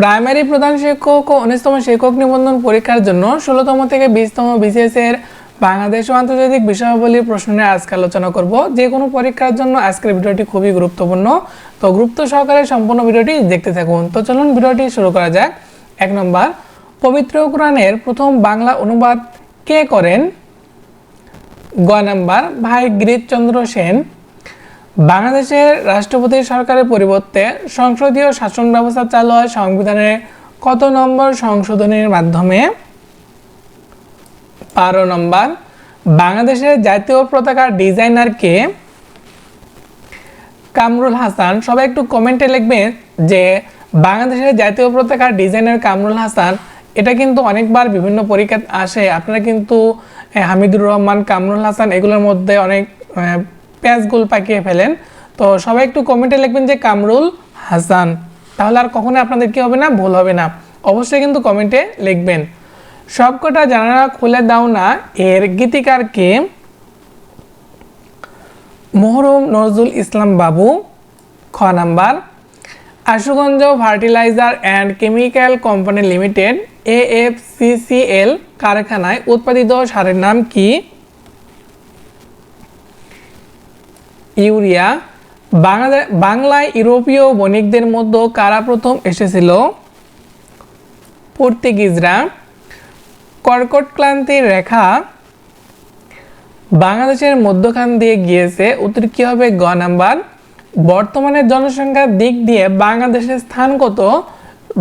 Primary প্রধান শিক্ষক ও উনিশতম শিক্ষক নিবন্ধন পরীক্ষার জন্য ষোলোতম থেকে বিশতম বিসিএস এর বাংলাদেশ ও আন্তর্জাতিক বিষয়াবলীর প্রশ্ন নিয়ে আজকে আলোচনা করব। যে কোনো পরীক্ষার জন্য আজকের ভিডিওটি খুবই গুরুত্বপূর্ণ। তো গুরুত্ব সহকারে সম্পূর্ণ ভিডিওটি দেখতে থাকুন। তো চলুন ভিডিওটি শুরু করা যাক। এক নম্বর, পবিত্র কোরআনের প্রথম বাংলা অনুবাদ কে করেন? গ নাম্বার, ভাই গিরিশচন্দ্র সেন। বাংলাদেশের রাষ্ট্রপতি সরকারের পরিবর্তে সংসদীয় শাসন ব্যবস্থা চালু হয় সংবিধানের কত নম্বর সংশোধনের মাধ্যমে? বারো নম্বর, বাংলাদেশের জাতীয় পতাকার ডিজাইনার কে কামরুল হাসান, সবাই একটু কমেন্টে লিখবেন যে বাংলাদেশের জাতীয় পতাকার ডিজাইনার কামরুল হাসান, এটা কিন্তু অনেকবার বিভিন্ন পরীক্ষা আসে। আপনারা কিন্তু হামিদুর রহমান, কামরুল হাসান, এগুলোর মধ্যে অনেক আহ, প্যাঁচগুল পাকিয়ে ফেলেন। তো সবাই একটু কমেন্টে লিখবেন যে কামরুল হাসান। তাহলে আর কখনো আপনাদের কি হবে না ভুল হবে না। অবশ্যই কিন্তু কমেন্টে লিখবেন। সবকটা জানালা খুলে দাও না এর গীতিকার কে? মোহরম নজরুল ইসলাম বাবু খ number. Ashuganj fertilizer and chemical company limited AFCCL কারখানায় উৎপাদিত সারের নাম কি? ইউরিয়া। বাংলায় ইউরোপীয় বণিকদের মধ্যে কারা প্রথম এসেছিল? পর্তুগিজরা। কর্কট ক্লান্তির রেখা। বাংলাদেশের মধ্যখান দিয়ে গিয়েছে। উত্তর কি হবে? গ নাম্বার। বর্তমানে জনসংখ্যার দিক দিয়ে বাংলাদেশের স্থান কত?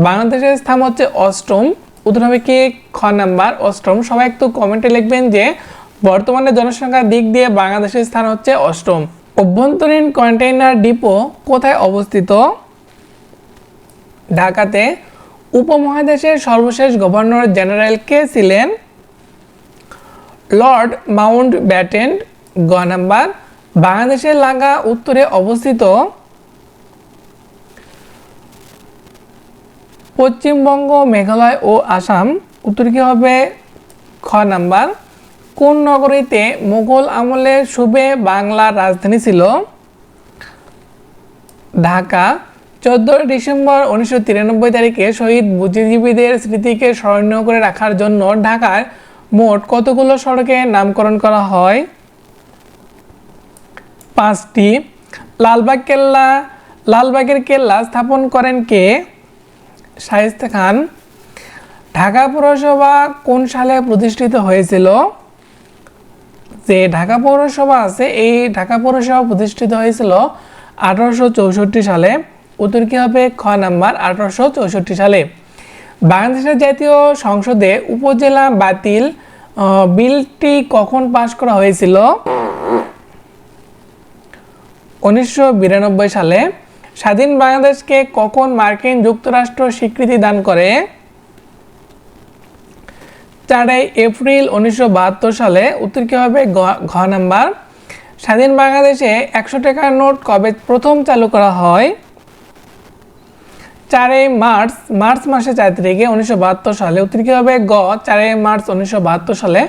বাংলাদেশের স্থান হচ্ছে অষ্টম। উত্তর হবে কি? খ নাম্বার, অষ্টম। সবাই একটু কমেন্টে লিখবেন যে, বর্তমানে জনসংখ্যার দিক দিয়ে বাংলাদেশের স্থান হচ্ছে অষ্টম। অভ্যন্তরীণ কন্টেইনার ডিপো কোথায় অবস্থিত? ঢাকাতে উপমহাদেশের সর্বশেষ গভর্নর জেনারেল কে ছিলেন? লর্ড মাউন্ট ব্যাটেন, গ নাম্বার, বাংলাদেশের লাগা উত্তরে অবস্থিত। পশ্চিমবঙ্গ, মেঘালয় ও আসাম, উত্তর কি হবে? খ নাম্বার কোন নগরীতে মুঘল আমলের সুবে বাংলার রাজধানী ছিল? ঢাকা, চোদ্দোই ডিসেম্বর উনিশশো তিরানব্বই তারিখে শহীদ বুদ্ধিজীবীদের স্মৃতিকে স্মরণীয় করে রাখার জন্য ঢাকার মোট কতগুলো সড়কে নামকরণ করা হয়? পাঁচটি। লালবাগ কেল্লা, লালবাগের কেল্লা স্থাপন করেন কে? শায়েস্তা খান। ঢাকা পৌরসভা কোন সালে প্রতিষ্ঠিত হয়েছিল? যে ঢাকা পৌরসভা আছে, এই ঢাকা পৌরসভা প্রতিষ্ঠিত হয়েছিল আঠারোশো চৌষট্টি সালে। উত্তর কি হবে? খ নাম্বার, আঠারোশো চৌষট্টি সালে। বাংলাদেশের জাতীয় সংসদে উপজেলা বাতিল বিলটি কখন পাশ করা হয়েছিল? উনিশশো বিরানব্বই সালে। স্বাধীন বাংলাদেশকে কখন মার্কিন যুক্তরাষ্ট্র স্বীকৃতি দান করে? চারই এপ্রিল উনিশশো বাহাত্তর সালে উত্তর কি হবে ঘ নাম্বার। স্বাধীন বাংলাদেশে একশো টাকার নোট কবে প্রথম চালু করা হয়? চারই মার্চ মার্চ মাসে চার তারিখে উনিশশো বাহাত্তর সালে উত্তর কি হবে গ, চারই মার্চ উনিশশো বাহাত্তর সালে।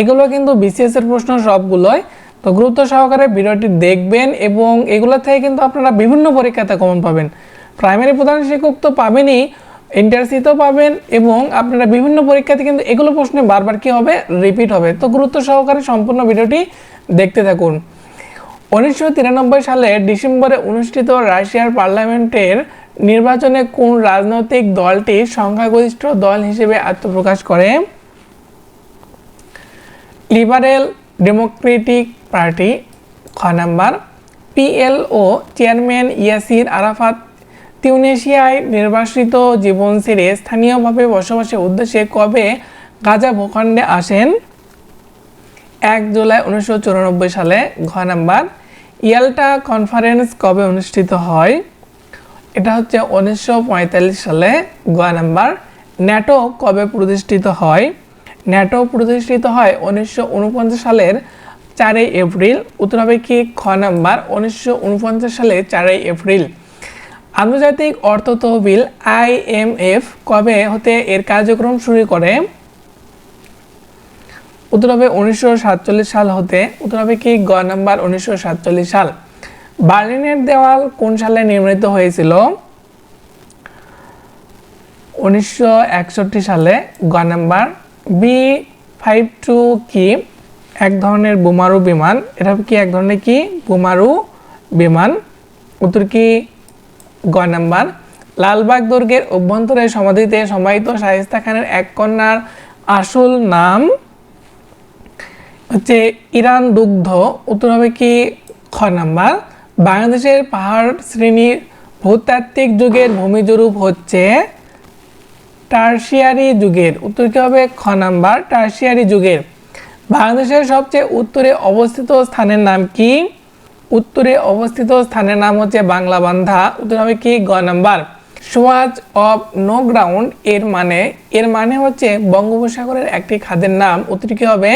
এগুলো কিন্তু বিসিএস এর প্রশ্ন সবগুলোই। তো গুরুত্ব সহকারে ভিডিওটি দেখবেন এবং এগুলো থেকে কিন্তু আপনারা বিভিন্ন পরীক্ষাতে কমন পাবেন। প্রাইমারি প্রধান শিক্ষক তো পাবেনই। ইন্টারসিতেও পাবেন এবং আপনারা বিভিন্ন পরীক্ষাতে কিন্তু এগুলো প্রশ্নে বারবার কি হবে? রিপিট হবে। তো গুরুত্ব সহকারে সম্পূর্ণ ভিডিওটি দেখতে থাকুন। উনিশশো তিরানব্বই সালে ডিসেম্বরে অনুষ্ঠিত রাশিয়ার পার্লামেন্টের নির্বাচনে কোন রাজনৈতিক দলটি সংখ্যাগরিষ্ঠ দল হিসেবে আত্মপ্রকাশ করে? লিবারেল ডেমোক্রেটিক পার্টি খ number. PLO chairman Yasser Arafat তিউনেশিয়ায় নির্বাসিত জীবন ছেড়ে স্থানীয়ভাবে বসবাসের উদ্দেশ্যে কবে গাজা ভূখণ্ডে আসেন? এক জুলাই উনিশশো চুরানব্বই সালে, ঘ নাম্বার। ইয়াল্টা কনফারেন্স কবে অনুষ্ঠিত হয়? এটা হচ্ছে উনিশশো পঁয়তাল্লিশ সালে গ নাম্বার। ন্যাটো কবে প্রতিষ্ঠিত হয়? ন্যাটো প্রতিষ্ঠিত হয় উনিশশো উনপঞ্চাশ সালের চারই এপ্রিল। উত্তর হবে কি? খ নাম্বার। উনিশশো উনপঞ্চাশ সালে চারই এপ্রিল। আন্তর্জাতিক অর্থ তহবিল আইএমএফ কবে হতে এর কার্যক্রম শুরু করে? উত্তর হবে উনিশশো সাতচল্লিশ সাল হতে। উত্তর হবে কি? গ নাম্বার উনিশশো সাতচল্লিশ সাল। বার্লিনের দেওয়াল কোন সালে নির্মিত হয়েছিল? উনিশশো একষট্টি সালে। গ নাম্বার বি ফাইভ টু কি? এক ধরনের বোমারু বিমান। এটা কি এক ধরনের কি? বোমারু বিমান। উত্তর কি? গ নাম্বার। লালবাগ দুর্গের অভ্যন্তরে সমাধিতে সমাহিত শায়েস্তা খানের এক কন্যার আসল নাম হচ্ছে ইরান দুগ্ধ। উত্তর হবে কি? খ নাম্বার। বাংলাদেশের পাহাড় শ্রেণির ভূতাত্ত্বিক যুগের ভূমিজরূপ হচ্ছে টার্সিয়ারি যুগের। উত্তর কি হবে? খ নাম্বার। টার্সিয়ারি যুগের। বাংলাদেশের সবচেয়ে উত্তরে অবস্থিত স্থানের নাম কি? উত্তরে অবস্থিত স্থানের নাম হচ্ছে বাংলা বান্ধা উত্তর হবে কি? গ নাম্বার। সোয়াজ অফ নো গ্রাউন্ড এর মানে এর মানে হচ্ছে বঙ্গোপসাগরের একটি খাদের নাম। উত্তর কি হবে?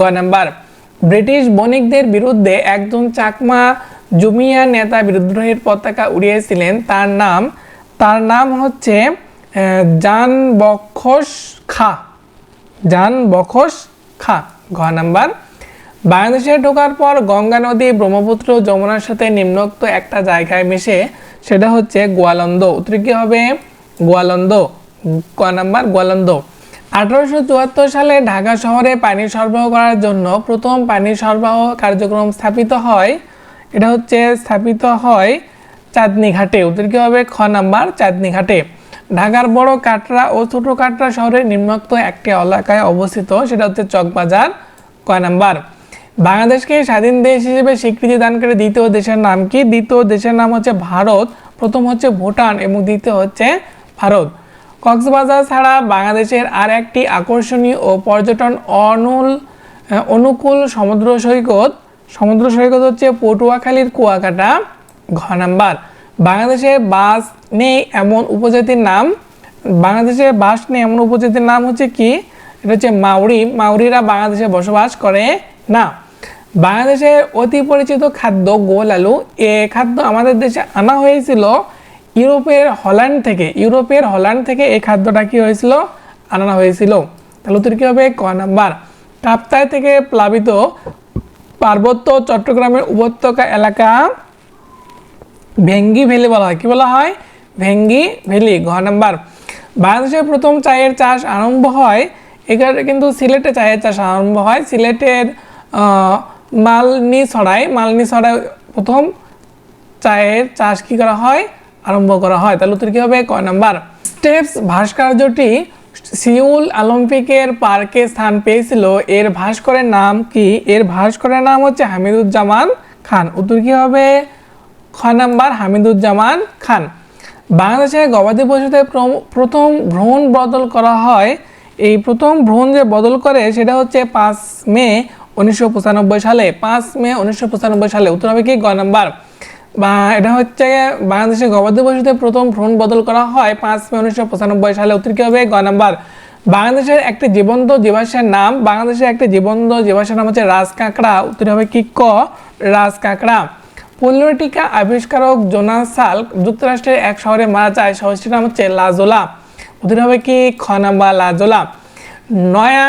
গ নাম্বার। ব্রিটিশ বণিকদের বিরুদ্ধে একজন চাকমা জুমিয়া নেতা বিদ্রোহের পতাকা উড়িয়েছিলেন। তার নাম তার নাম হচ্ছে জান বক্ষস খা। জান বখস খা। ঘ নাম্বার। বাংলাদেশে ঢোকার পর গঙ্গা নদী, ব্রহ্মপুত্র, যমুনার সাথে নিম্নোক্ত একটা জায়গায় মিশে, সেটা হচ্ছে গোয়ালন্দ। উত্তর কি হবে? গোয়ালন্দ। ক নাম্বার, গোয়ালন্দ। আঠারোশো চুয়াত্তর সালে ঢাকা শহরে পানি সরবরাহ করার জন্য প্রথম পানি সরবরাহ কার্যক্রম স্থাপিত হয়, এটা হচ্ছে স্থাপিত হয় চাঁদনি ঘাটে উত্তর কি হবে? খ নাম্বার চাঁদনি ঘাটে ঢাকার বড় কাটরা ও ছোট কাটরা শহরের নিম্নোক্ত একটি এলাকায় অবস্থিত, সেটা হচ্ছে চকবাজার। ক নাম্বার বাংলাদেশকে স্বাধীন দেশ হিসেবে স্বীকৃতি দানকারী দ্বিতীয় দেশের নাম কি? দ্বিতীয় দেশের নাম হচ্ছে ভারত, প্রথম হচ্ছে ভুটান এবং দ্বিতীয় হচ্ছে ভারত। কক্সবাজার ছাড়া বাংলাদেশের আর একটি আকর্ষণীয় ও পর্যটন অনুল অনুকূল সমুদ্র সৈকত সমুদ্র সৈকত হচ্ছে পটুয়াখালীর কুয়াকাটা, ঘ নাম্বার। বাংলাদেশে বাস নেই এমন উপজাতির নাম, বাংলাদেশে বাস নেই এমন উপজাতির নাম হচ্ছে কি? এটা হচ্ছে মাউরি। মাউরিরা বাংলাদেশে বসবাস করে না। বাংলাদেশের অতি পরিচিত খাদ্য গোল আলু। এ খাদ্য আমাদের দেশে আনা হয়েছিল ইউরোপের হল্যান্ড থেকে। ইউরোপের হল্যান্ড থেকে এই খাদ্যটা কি হয়েছিল? আনা হয়েছিল। তাহলে উত্তর কি হবে? ক নাম্বার। কাপ্তায় থেকে প্লাবিত পার্বত্য চট্টগ্রামের উপত্যকা এলাকা ভেঙ্গি ভ্যালি বলা হয়। কী বলা হয়? ভেঙ্গি ভ্যালি। ঘ নাম্বার। বাংলাদেশের প্রথম চায়ের চাষ আরম্ভ হয়। এখানে কিন্তু সিলেটে চায়ের চাষ আরম্ভ হয়। সিলেটের মালনি ছড়ায় মালনি ছড়ায় প্রথম চায়ের চাষ কি করা হয়? আরম্ভ করা হয়। তাহলে উত্তর কি হবে? কয় নাম্বার? স্টেপস ভাস্কর্যটি সিউল অলিম্পিকের পার্কে স্থান পেয়েছিল। এর ভাস্করের নাম কি? এর ভাস্করের নাম হচ্ছে হামিদুজ্জামান খান। উত্তর কি হবে? খ নাম্বার? হামিদুজ্জামান খান। বাংলাদেশে গবাদি পশুতে প্রথম ভ্রমণ বদল করা হয়। এই প্রথম ভ্রমণ যে বদল করে, সেটা হচ্ছে পাঁচ মে উনিশশো পঁচানব্বই সালে, পাঁচ মে উনিশশো পঁচানব্বই সালে, উত্তর হবে কি গ নাম্বার। বা এটা হচ্ছে বাংলাদেশের গবাদি পশুতে প্রথম ভ্রমণ বদল করা হয় পাঁচ মে উনিশশো পঁচানব্বই সালে। উত্তর কি হবে? গ নাম্বার। বাংলাদেশের একটি জীবন্ত জীবাশ্মের নাম, বাংলাদেশের একটি জীবন্ত জীবাশ্মের নাম হচ্ছে রাজ কাঁকড়া উত্তর হবে কি ক? রাজ কাঁকড়া পনেরো টিকা আবিষ্কারক জোনাস সাল যুক্তরাষ্ট্রের এক শহরে মারা যায়। শহরটির নাম হচ্ছে লাজোলা। উত্তর হবে কি? খ নাম্বার, লাজোলা। নয়া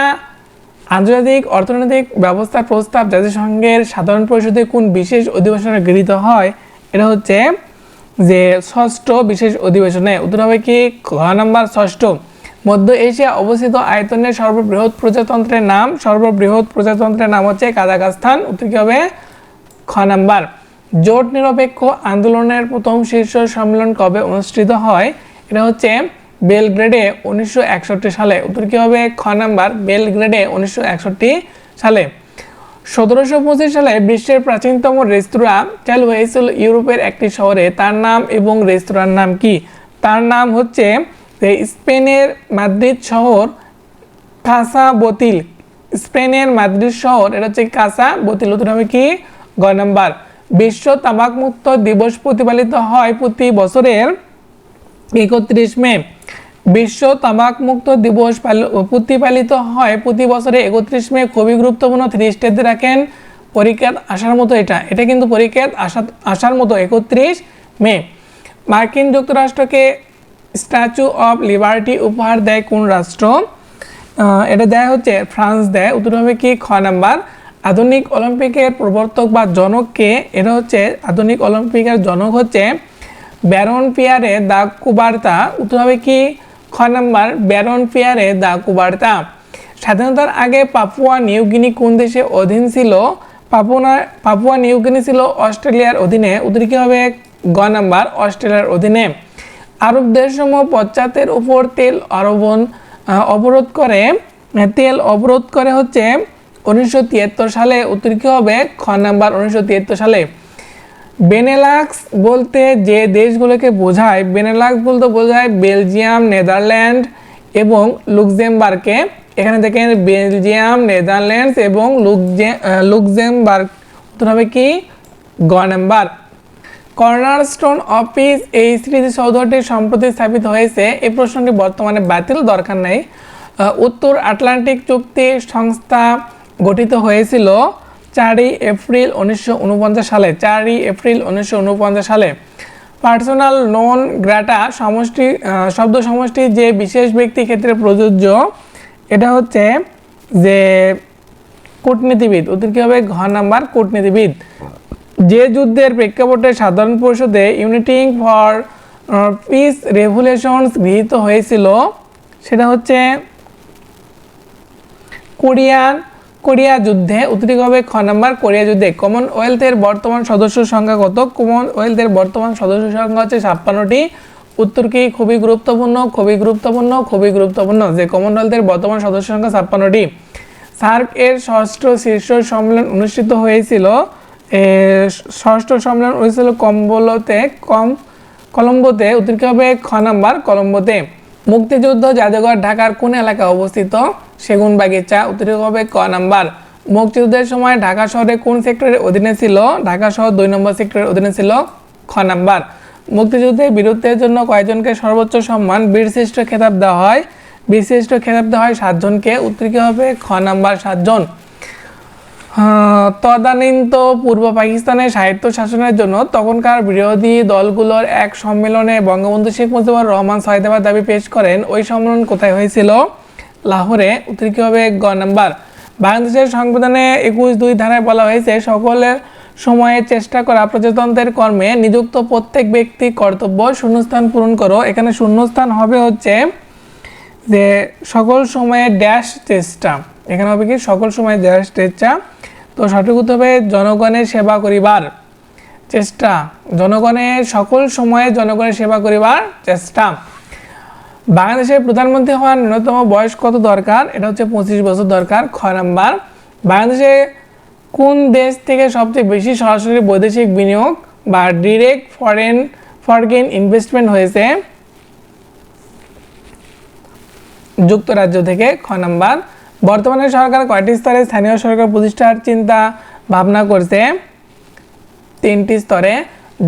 আন্তর্জাতিক অর্থনৈতিক ব্যবস্থার প্রস্তাব জাতিসংঘের সাধারণ পরিষদে কোন বিশেষ অধিবেশনে গৃহীত হয়? এটা হচ্ছে যে ষষ্ঠ বিশেষ অধিবেশনে। উত্তর হবে কি? খ নাম্বার ষষ্ঠ। মধ্য এশিয়া অবস্থিত আয়তনের সর্ববৃহৎ প্রজাতন্ত্রের নাম, সর্ববৃহৎ প্রজাতন্ত্রের নাম হচ্ছে কাজাকাস্তান উত্তর কি হবে? খ নাম্বার। জোট নিরপেক্ষ আন্দোলনের প্রথম শীর্ষ সম্মেলন কবে অনুষ্ঠিত হয়? এটা হচ্ছে বেলগ্রেডে উনিশশো একষট্টি সালে। উত্তর কী হবে? খ নাম্বার, বেলগ্রেডে উনিশশো একষট্টি সালে। সতেরোশো পঁচিশ সালে বিশ্বের প্রাচীনতম রেস্তোরাঁ চালু হয়েছিল ইউরোপের একটি শহরে। তার নাম এবং রেস্তোরাঁর নাম কি? তার নাম হচ্ছে স্পেনের মাদ্রিদ শহর কাসা বতিল স্পেনের মাদ্রিদ শহর, এটা হচ্ছে কাসা বতিল উত্তর হবে কি? গ নাম্বার। বিশ্ব তামাকমুক্ত দিবস প্রতিপালিত হয় প্রতি বছরের একত্রিশ মে। বিশ্ব তামাক মুক্ত দিবস পাল- প্রতিপালিত হয় প্রতি বছরে একত্রিশ মে। খুবই গুরুত্বপূর্ণ থ্রি স্টেটে রাখেন পরীক্ষাত আসার মতো এটা। এটা কিন্তু পরীক্ষাত আসা, আসার মতো একত্রিশ মে। মার্কিন যুক্তরাষ্ট্রকে স্ট্যাচু অফ লিবার্টি উপহার দেয় কোন রাষ্ট্র? এটা দেয় হচ্ছে ফ্রান্স দেয়। উত্তর হবে কি? খ নাম্বার। আধুনিক অলিম্পিকের প্রবর্তক বা জনককে এটা হচ্ছে আধুনিক অলিম্পিকের জনক হচ্ছে ব্যারন পিয়ারে দা কুবার্তা। উত্তর হবে কি? খ নাম্বার, ব্যারন ফেয়ারে দা কুবার্তা। স্বাধীনতার আগে পাপুয়া নিউগিনি কোন দেশে অধীন ছিল? পাপুয়া পাপুয়া নিউগিনি ছিল অস্ট্রেলিয়ার অধীনে। উত্তর কি হবে? গ নাম্বার, অস্ট্রেলিয়ার অধীনে। আরব দেশসমূহ পশ্চাতের উপর তেল আরোপণ অবরোধ করে। তেল অবরোধ করে হচ্ছে উনিশশো তিয়াত্তর সালে। উত্তর কি হবে? খ নাম্বার, উনিশশো তিয়াত্তর সালে। বেনেলাক্স বলতে যে দেশগুলোকে বোঝায়, বেনেলাক্স বলতে বোঝায় বেলজিয়াম, নেদারল্যান্ড এবং লুক্সেমবার্গকে। এখানে দেখেন বেলজিয়াম, নেদারল্যান্ডস এবং লুকজে উত্তর হবে কি? গ নাম্বার। কর্নারস্টোন অফিস এই স্মৃতিসৌধটি সম্প্রতি স্থাপিত হয়েছে। এই প্রশ্নটি বর্তমানে বাতিল, দরকার নেই। উত্তর আটলান্টিক চুক্তি সংস্থা গঠিত হয়েছিল চারই এপ্রিল উনিশশো ঊনপঞ্চাশ সালে, চারই এপ্রিল উনিশশো ঊনপঞ্চাশ সালে পার্সোনাল নন গ্রাটা সমষ্টি শব্দ সমষ্টি যে বিশেষ ব্যক্তি ক্ষেত্রে প্রযোজ্য, এটা হচ্ছে যে কূটনীতিবিদ। ওদের কি হবে? ঘ নাম্বার কূটনীতিবিদ। যে যুদ্ধের প্রেক্ষাপটে সাধারণ পরিষদে ইউনিটিং ফর পিস রেভুলেশনস গৃহীত হয়েছিল, সেটা হচ্ছে কোরিয়ান কোরিয়া যুদ্ধে উত্তরিক হবে খ নাম্বার কোরিয়া যুদ্ধে কমনওয়েলথের বর্তমান সদস্য সংখ্যা কত? কমনওয়েলথের বর্তমান সদস্য সংখ্যা হচ্ছে ছাপ্পান্নটি। উত্তর কি খুবই গুরুত্বপূর্ণ? খুবই গুরুত্বপূর্ণ খুবই গুরুত্বপূর্ণ। যে কমনওয়েলথের বর্তমান সদস্য সংখ্যা ছাপ্পান্নটি। সার্ক এর ষষ্ঠ শীর্ষ সম্মেলন অনুষ্ঠিত হয়েছিল ষষ্ঠ সম্মেলন হয়েছিল কম্বোলোতে, কম, কলম্বোতে। উত্তর কি হবে? খ নাম্বার কলম্বোতে। মুক্তিযুদ্ধ জাদুঘর ঢাকার কোন এলাকায় অবস্থিত? সেগুন বাগিচা উত্তর হবে ক নাম্বার। মুক্তিযুদ্ধের সময় ঢাকা শহরে কোন সেক্টরের অধীনে ছিল? ঢাকা শহর দুই নম্বর সেক্টরের অধীনে ছিল খ নাম্বার। মুক্তিযুদ্ধে বীরত্বের জন্য কয়জনকে সর্বোচ্চ সম্মান? বীরশ্রেষ্ঠ খেতাব দেওয়া হয়। বীরশ্রেষ্ঠ খেতাব দেওয়া হয় সাতজনকে। উত্তর হবে খ নাম্বার সাতজন। তদানীন্ত পূর্ব পাকিস্তানের সাহিত্য শাসনের জন্য তখনকার বিরোধী দলগুলোর এক সম্মেলনে বঙ্গবন্ধু শেখ মুজিবুর রহমান সহায়তাবাদ দাবি পেশ করেন, ওই সম্মেলন কোথায় হয়েছিল? লাহোরে উত্তর কি হবে গ নাম্বার। বাংলাদেশের সংবিধানে একুশ দুই ধারায় বলা হয়েছে, সকলের সময়ে চেষ্টা করা প্রজাতন্ত্রের কর্মে নিযুক্ত প্রত্যেক ব্যক্তি কর্তব্য শূন্যস্থান পূরণ করো। এখানে শূন্যস্থান হবে হচ্ছে যে, সকল সময়ে ড্যাশ চেষ্টা। এখানে হবে কি, সকল সময় ড্যাশ চেষ্টা তো সঠিক উত্তর হবে জনগণের সেবা করিবার চেষ্টা। জনগণের সকল সময়ে জনগণের সেবা করিবার চেষ্টা। বাংলাদেশের প্রধানমন্ত্রী হওয়ার ন্যূনতম বয়স কত দরকার? এটা হচ্ছে পঁচিশ বছর দরকার, খ নাম্বার। বাংলাদেশে কোন দেশ থেকে সবচেয়ে বেশি সরাসরি বৈদেশিক বিনিয়োগ বা ডিরেক্ট ফরেন ফরেন ইনভেস্টমেন্ট হয়েছে? যুক্তরাজ্য থেকে, খ নাম্বার। বর্তমানে সরকার কয়টি স্তরে স্থানীয় সরকার প্রতিষ্ঠার চিন্তা ভাবনা করছে? তিনটি স্তরে।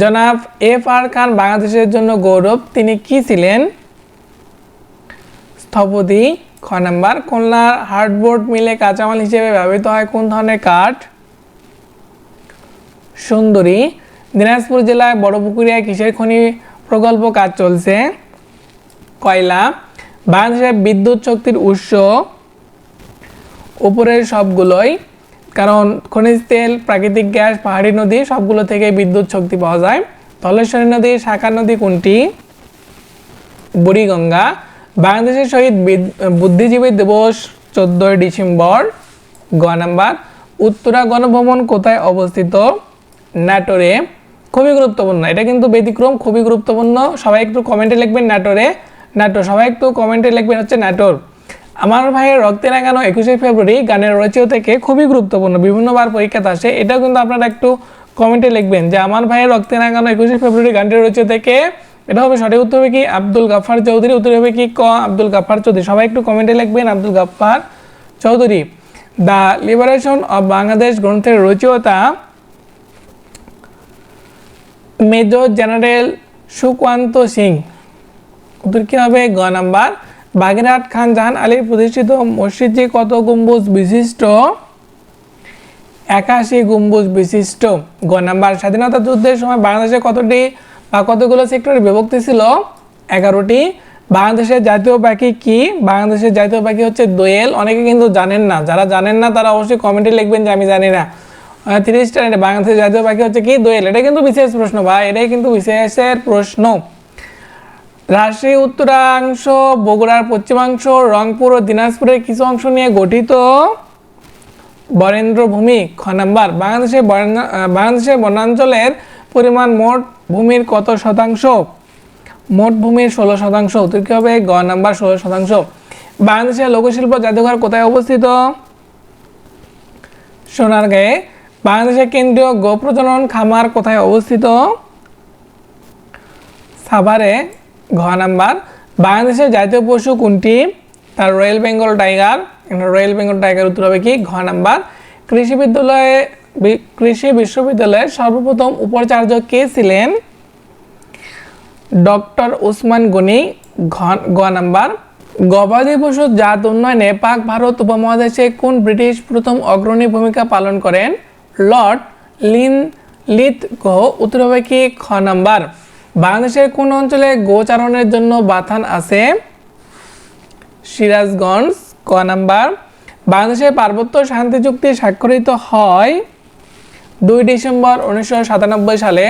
জনাব এফ আর খান, বাংলাদেশের জন্য গৌরব, তিনি কি ছিলেন? স্থপতি, খ নাম্বার খুলনার হার্ডবোর্ড মিলে কাঁচামাল হিসেবে ব্যবহৃত হয় কোন ধরনের কাঠ? সুন্দরী, দিনাজপুর জেলায় বড়পুকুরিয়ায় কিসের খনি প্রকল্প কাজ চলছে? কয়লা বাংলাদেশের বিদ্যুৎ শক্তির উৎস উপরের সবগুলোই, কারণ খনিজ তেল, প্রাকৃতিক গ্যাস, পাহাড়ি নদী, সবগুলো থেকে বিদ্যুৎ শক্তি পাওয়া যায়। ধলেশ্বরী নদী, শাখা নদী কোনটি? বুড়িগঙ্গা। বাংলাদেশের শহীদ বিদ- বুদ্ধিজীবী দিবস চোদ্দোই ডিসেম্বর গ নাম্বার। উত্তরা গণভবন কোথায় অবস্থিত? নাটোরে। খুবই গুরুত্বপূর্ণ। এটা কিন্তু ব্যতিক্রম, খুবই গুরুত্বপূর্ণ। সবাই একটু কমেন্টে লিখবেন নাটোরে। নাটোর। সবাই একটু কমেন্টে লিখবেন হচ্ছে নাটোর। আমার ভাইয়ের রক্তে রাঙানো একুশে ফেব্রুয়ারি গানের রচিত থেকে খুবই গুরুত্বপূর্ণ বিভিন্নবার পরীক্ষাতে আসে। এটাও কিন্তু আপনারা একটু কমেন্টে লিখবেন যে, আমার ভাইয়ের রক্তে রাঙানো একুশে ফেব্রুয়ারি গানটি রচিত থেকে এটা হবে সঠিক উত্তর হবে কি? আব্দুল গাফার চৌধুরী। উত্তর হবে কি? ক, আব্দুল গাফার চৌধুরী। সবাই একটু কমেন্টে লিখবেন, Abdul Gaffar Chowdhury. The liberation of Bangladesh গ্রন্থের রচয়িতা মেজর জেনারেল সুকান্ত সিং। উত্তর কি হবে? গ নাম্বার। বাগেরহাট খান জাহান আলীর প্রতিষ্ঠিত মসজিদটি কত গম্বুজ বিশিষ্ট? একাশি গম্বুজ বিশিষ্ট। গ নাম্বার, স্বাধীনতা যুদ্ধের সময় বাংলাদেশে কতটি বা কতগুলো সেক্টরে বিভক্তি ছিল? এগারোটি। বাংলাদেশের জাতীয় পাখি কি? বাংলাদেশের জাতীয় পাখি হচ্ছে দোয়েল। অনেকে কিন্তু জানেন না। যারা জানেন না, তারা অবশ্যই কমেন্টে লিখবেন যে আমি জানি না। তিরিশটা, বাংলাদেশের জাতীয় পাখি হচ্ছে কি দোয়েল? এটা কিন্তু বিশেষ প্রশ্ন ভাই। এটাই কিন্তু বিশেষের প্রশ্ন। রাজশাহী উত্তরাংশ, বগুড়ার পশ্চিমাংশ, রংপুর ও দিনাজপুরের কিছু অংশ নিয়ে গঠিত বরেন্দ্র ভূমি খ নাম্বার। বরেন্দ্র- বাংলাদেশের বনাঞ্চলের পরিমাণ মোট ভূমির কত শতাংশ? মোট ভূমির ষোলো শতাংশ। উত্তর কি হবে? গ নাম্বার, ষোলো শতাংশ। বাংলাদেশের লোকশিল্প জাদুঘর কোথায় অবস্থিত? সোনারগাঁয়ে। বাংলাদেশের কেন্দ্রীয় গো প্রজনন খামার কোথায় অবস্থিত? সাভারে। ঘ নাম্বার, বাংলাদেশের জাতীয় পশু কোনটি? তার royal Bengal tiger royal Bengal tiger উত্তর হবে কি? ঘ নাম্বার, কৃষি বিদ্যালয়ে কৃষি বিশ্ববিদ্যালয়ের সর্বপ্রথম উপাচার্য কে ছিলেন? ডক্টর উসমান গনি। গ নাম্বার, গবাদি পশুর জাত উন্নয়নে পাক ভারত উপমহাদেশে কোন ব্রিটিশ প্রথম অগ্রণী ভূমিকা পালন করেন? লর্ড লিন লিথ গো উত্তর হবে কি? খ নাম্বার বাংলাদেশের কোন অঞ্চলে গোচারণের জন্য বাথান আছে? সিরাজগঞ্জ, ক নাম্বার। বাংলাদেশের পার্বত্য শান্তি চুক্তি স্বাক্ষরিত হয় দুই ডিসেম্বর উনিশশো সাতানব্বই সালে।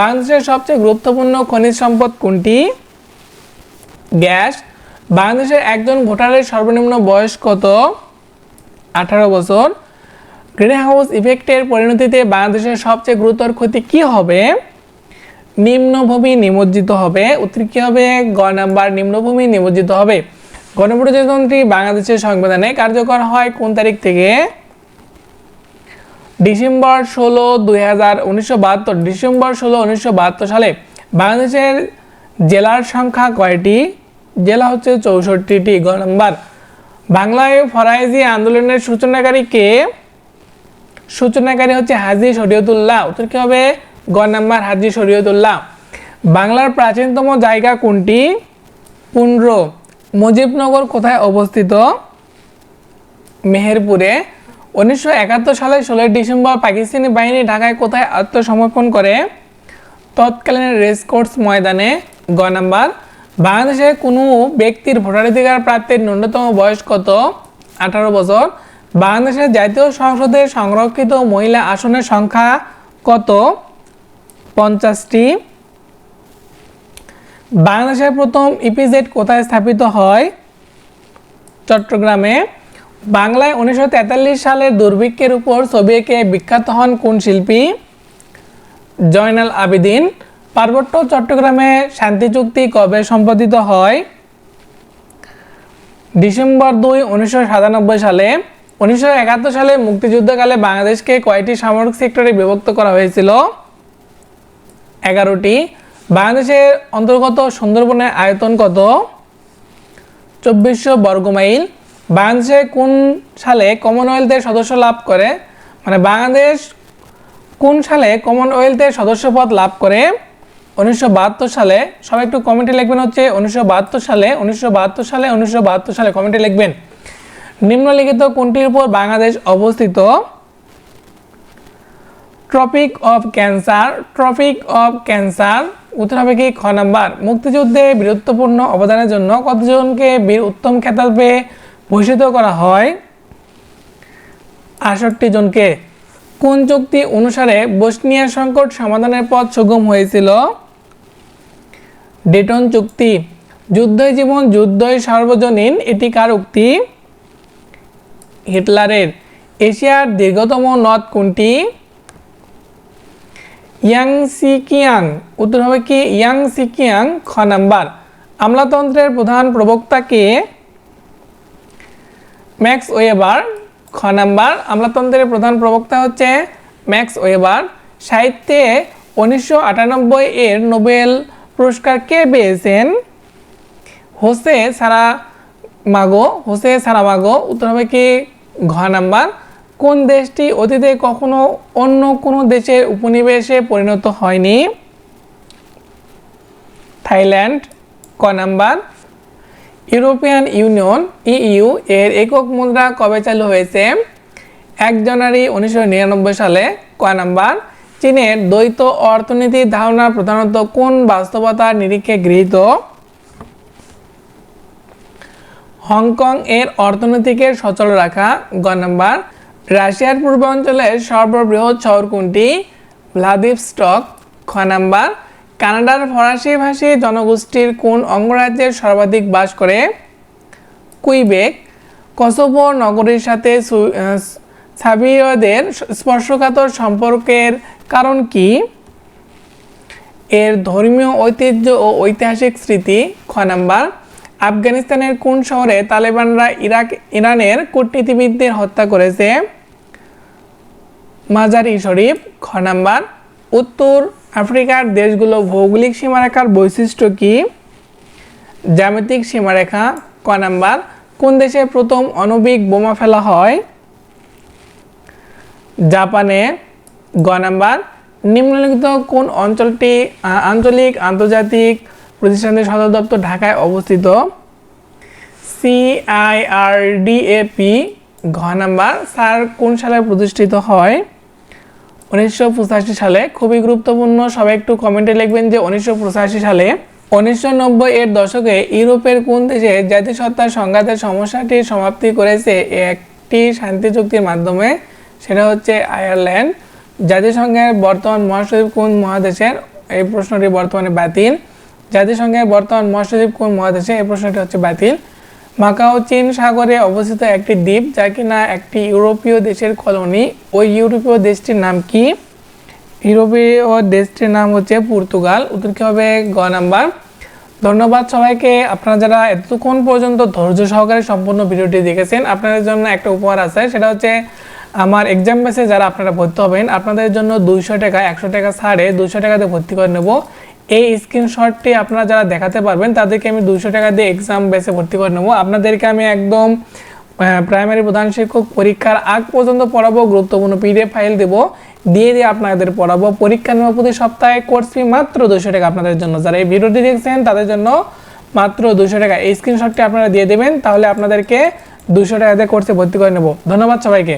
বাংলাদেশের সবচেয়ে গুরুত্বপূর্ণ খনিজ সম্পদ কোনটি? গ্যাস। বাংলাদেশের একজন ভোটারের সর্বনিম্ন বয়স কত? আঠারো বছর। গ্রিন হাউস ইফেক্টের পরিণতিতে বাংলাদেশের সবচেয়ে গুরুতর ক্ষতি কি হবে? নিম্নভূমি নিমজ্জিত হবে। উত্তর কি হবে? গ নাম্বার, নিম্নভূমি নিমজ্জিত হবে। গণপ্রজাতন্ত্রী বাংলাদেশের সংবিধানে কার্যকর হয় কোন তারিখ থেকে? ডিসেম্বর ষোলো, দুই হাজার উনিশশো বাহাত্তর। ডিসেম্বর ষোলো, উনিশশো বাহাত্তর সালে বাংলাদেশের জেলার সংখ্যা কয়টি? জেলা হচ্ছে চৌষট্টিটি। গ নম্বর, বাংলায় ফরাইজি আন্দোলনের সূচনাকারী কে? সূচনাকারী হচ্ছে হাজি শরীয়তুল্লাহ। উত্তর কি হবে? গ নাম্বার হাজি শরীয়তুল্লাহ। বাংলার প্রাচীনতম জায়গা কোনটি? পুন্ড্র মুজিবনগর কোথায় অবস্থিত? মেহেরপুরে। উনিশশো একাত্তর সালের ষোলোই ডিসেম্বর পাকিস্তানি বাহিনী ঢাকায় কোথায় আত্মসমর্পণ করে? তৎকালীন রেসকোর্স ময়দানে। গ নাম্বার বাংলাদেশে কোনো ব্যক্তির ভোটাধিকার প্রাপ্তির ন্যূনতম বয়স কত? আঠারো বছর। বাংলাদেশের জাতীয় সংসদে সংরক্ষিত মহিলা আসনের সংখ্যা কত? পঞ্চাশটি। বাংলাদেশের প্রথম ইপিজেড কোথায় স্থাপিত হয়? চট্টগ্রামে। বাংলায় উনিশশো তেতাল্লিশ সালের দুর্ভিক্ষের উপর ছবি এঁকে বিখ্যাত হন কোন শিল্পী? জয়নাল আবেদিন। পার্বত্য চট্টগ্রামে শান্তি চুক্তি কবে সম্পাদিত হয়? ডিসেম্বর দুই, উনিশশো সাতানব্বই সালে। উনিশশো একাত্তর সালে মুক্তিযুদ্ধকালে বাংলাদেশকে কয়টি সামরিক সেক্টরে বিভক্ত করা হয়েছিল। এগারোটি। বাংলাদেশের অন্তর্গত সুন্দরবনের আয়তন কত? চব্বিশশো বর্গমাইল বাংলাদেশে কোন সালে কমনওয়েলথের সদস্য লাভ করে? মানে বাংলাদেশ কোন সালে কমনওয়েলথের সদস্যপদ লাভ করে? উনিশশো বাহাত্তর সালে। সবাই একটু কমেন্টে লিখবেন হচ্ছে উনিশশো বাহাত্তর সালে, উনিশশো বাহাত্তর সালে, উনিশশো বাহাত্তর সালে কমেন্টে লিখবেন। নিম্নলিখিত কোনটির উপর বাংলাদেশ অবস্থিত? Tropic of cancer tropic of cancer উত্তর হবে কি খ নাম্বার? মুক্তিযুদ্ধে বীরত্বপূর্ণ অবদানের জন্য কতজনকে বীর উত্তম খেতাবে ভূষিত করা হয়? আষট্টি জনকে। কোন চুক্তি অনুসারে বসনিয়া সংকট সমাধানের পথ সুগম হয়েছিল? ডেটন চুক্তি। যুদ্ধই জীবন, যুদ্ধই সার্বজনীন, এটি কার উক্তি? হিটলারের। এশিয়ার দীর্ঘতম নদ কোনটি? ইয়াং সিকিয়াং উত্তর হবে কি? ইয়াং সিকিয়াং খ নাম্বার। আমলাতন্ত্রের প্রধান প্রবক্তা কে? ম্যাক্স ওয়েবার খ নাম্বার। আমলাতন্ত্রের প্রধান প্রবক্তা হচ্ছে ম্যাক্স ওয়েবার সাহিত্যে উনিশশো আটানব্বই এর নোবেল পুরস্কার কে পেয়েছেন? হোসে সারা মাগো হোসে সারা মাগো উত্তর হবে কি? ঘ নাম্বার। কোন দেশটি অতীতে কখনো অন্য কোনো দেশের উপনিবেশে পরিণত হয়নি? থাইল্যান্ড, ক নাম্বার। ইউরোপিয়ান ইউনিয়ন, ইইউ, এর একক মুদ্রা কবে চালু হয়েছে? এক জানুয়ারি উনিশশো নিরানব্বই সালে, ক নাম্বার। চীনের দ্বৈত অর্থনীতির ধারণা প্রধানত কোন বাস্তবতার নিরীক্ষে গৃহীত? হংকং এর অর্থনীতিকে সচল রাখা, গ নাম্বার। রাশিয়ার পূর্বাঞ্চলের সর্ববৃহৎ শহর কোনটি ভ্লাদিভস্টক খ নাম্বার কানাডার ফরাসি ভাষী জনগোষ্ঠীর কোন অঙ্গরাজ্যের সর্বাধিক বাস করে? কুইবেক, কসোভো নগরীর সাথে সাবিয়দের স্পর্শকাতর সম্পর্কের কারণ কি? এর ধর্মীয় ঐতিহ্য ও ঐতিহাসিক স্মৃতি খ নাম্বার আফগানিস্তানের কোন শহরে তালেবানরা ইরাক, ইরানের কূটনীতিবিদদের হত্যা করেছে? মাজারি শরীফ, খ নাম্বার। উত্তর আফ্রিকার দেশগুলো ভৌগোলিক সীমারেখার বৈশিষ্ট্য কি? জ্যামিতিক সীমারেখা, ক নাম্বার। কোন দেশে প্রথম অণবিক বোমা ফেলা হয়? জাপানে, গ নাম্বার। নিম্নলিখিত কোন অঞ্চলটি আঞ্চলিক আন্তর্জাতিক প্রতিষ্ঠানের সদর দপ্তর ঢাকায় অবস্থিত? সিআইআরডিএপি ঘ নাম্বার। স্যার, কোন সালে প্রতিষ্ঠিত হয়? উনিশশো পঁচাশি সালে খুবই গুরুত্বপূর্ণ সবাই একটু কমেন্টে লিখবেন যে উনিশশো পঁচাশি সালে উনিশশো নব্বই এর দশকে ইউরোপের কোন দেশে জাতিসত্তার সংঘাতের সমস্যাটি সমাপ্তি করেছে একটি শান্তি চুক্তির মাধ্যমে? সেটা হচ্ছে আয়ারল্যান্ড। জাতিসংঘের বর্তমান মহাসচিব কোন মহাদেশের? এই প্রশ্নটি বর্তমানে বাতিল। জাতিসংঘের বর্তমান মহাসচিব কোন মহাদেশে এই প্রশ্নটি হচ্ছে বাতিল। মাকাও চীন সাগরে অবস্থিত একটি দ্বীপ যা কিনা একটি ইউরোপীয় দেশের কলোনি। ওই ইউরোপীয় দেশটির নাম কি? ইউরোপীয় দেশটির নাম হচ্ছে পর্তুগাল। উত্তর কি হবে গ নাম্বার। ধন্যবাদ সবাইকে। আপনারা যারা এতক্ষণ পর্যন্ত ধৈর্য সহকারে সম্পূর্ণ ভিডিওটি দেখেছেন, আপনাদের জন্য একটা উপহার আছে। সেটা হচ্ছে আমার এক্সাম বেসে যারা আপনারা ভর্তি হবেন, আপনাদের জন্য দুইশো টাকা, একশো টাকা ছাড়ে দুইশো টাকাতে ভর্তি করে নেব। এই স্ক্রিনশটটি আপনারা যারা দেখাতে পারবেন, তাদেরকে আমি দুশো টাকা দিয়ে এক্সাম বেসে ভর্তি করে নেব। আপনাদেরকে আমি একদম প্রাইমারি প্রধান শিক্ষক পরীক্ষার আগ পর্যন্ত পড়াবো, গুরুত্বপূর্ণ পিডিএফ ফাইল দেবো, দিয়ে দিয়ে আপনাদের পড়াবো। পরীক্ষা নেওয়া প্রতি সপ্তাহে কোর্স ফি মাত্র দুশো টাকা আপনাদের জন্য। যারা এই ভিডিওটি দেখছেন, তাদের জন্য মাত্র দুশো টাকা। এই স্ক্রিনশটটি আপনারা দিয়ে দেবেন, তাহলে আপনাদেরকে দুশো টাকাতে কোর্সে ভর্তি করে নেব। ধন্যবাদ সবাইকে।